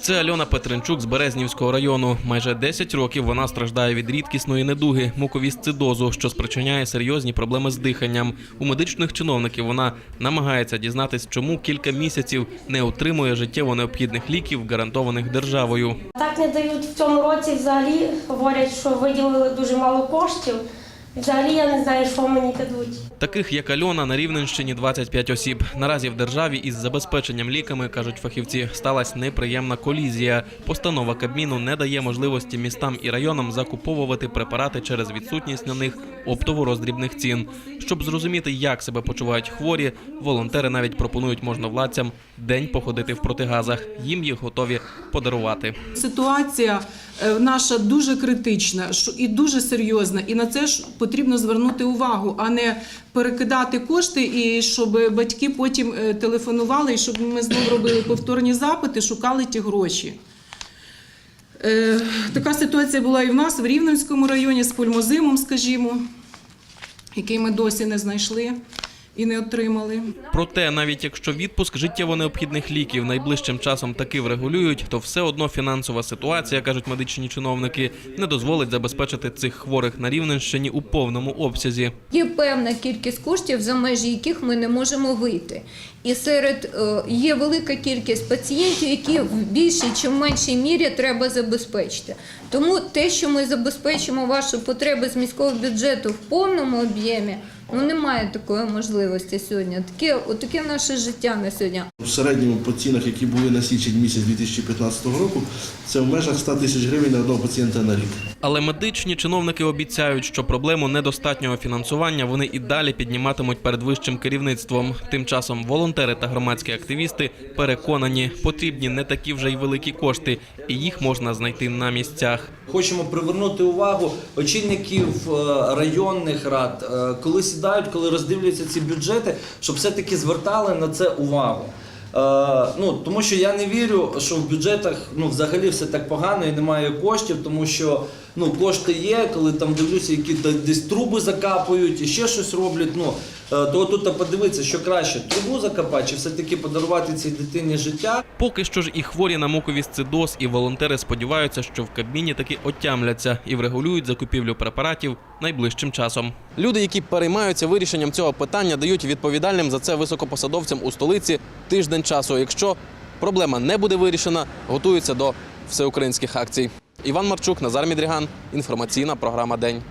Це Альона Петренчук з Березнівського району. Майже 10 років вона страждає від рідкісної недуги муковісцидозу, що спричиняє серйозні проблеми з диханням. У медичних чиновників вона намагається дізнатись, чому кілька місяців не отримує життєво необхідних ліків, гарантованих державою. Так не дають в цьому році взагалі. Говорять, що виділили дуже мало коштів. Взагалі я не знаю, що мені дадуть. Таких як Альона на Рівненщині 25 осіб. Наразі в державі із забезпеченням ліками, кажуть фахівці, сталася неприємна колізія. Постанова Кабміну не дає можливості містам і районам закуповувати препарати через відсутність на них оптово-роздрібних цін. Щоб зрозуміти, як себе почувають хворі, волонтери навіть пропонують можновладцям день походити в протигазах. Їм їх готові подарувати. Ситуація е, наша дуже критична і дуже серйозна, і на це ж потрібно звернути увагу, а не перекидати кошти, і щоб батьки потім е, телефонували, і щоб ми знову робили повторні запити, шукали ті гроші. Е, Така ситуація була і в нас в Рівненському районі з пульмозимом, скажімо, який ми досі не знайшли і не отримали. Проте, навіть якщо відпуск життєво необхідних ліків найближчим часом таки врегулюють, то все одно фінансова ситуація, кажуть медичні чиновники, не дозволить забезпечити цих хворих на Рівненщині у повному обсязі. Є певна кількість коштів, за межі яких ми не можемо вийти. І серед е, є велика кількість пацієнтів, які в більшій чи в меншій мірі треба забезпечити. Тому те, що ми забезпечимо ваші потреби з міського бюджету в повному об'ємі, ну немає такої можливості сьогодні. Таке, отаке наше життя на сьогодні. В середньому по цінах, які були на січень місяць 2015 року, це в межах 100 тисяч гривень на одного пацієнта на рік. Але медичні чиновники обіцяють, що проблему недостатнього фінансування вони і далі підніматимуть перед вищим керівництвом. Тим часом волонтери та громадські активісти переконані, потрібні не такі вже й великі кошти, і їх можна знайти на місцях. Хочемо привернути увагу очільників е, районних рад, е, коли сідають, коли роздивляються ці бюджети, щоб все-таки звертали на це увагу. Е, ну, тому що я не вірю, що в бюджетах ну, взагалі все так погано і немає коштів, тому що ну, кошти є, коли там дивлюся, які де- десь труби закапують і ще щось роблять. Ну, е, то тут подивитися, що краще трубу закопати, чи все-таки подарувати цій дитині життя. Поки що ж і хворі на муковісцидоз, і волонтери сподіваються, що в Кабміні таки отямляться і врегулюють закупівлю препаратів найближчим часом. Люди, які переймаються вирішенням цього питання, дають відповідальним за це високопосадовцям у столиці тиждень часу. Якщо проблема не буде вирішена, готуються до всеукраїнських акцій. Іван Марчук, Назар Мідріган. Інформаційна програма День.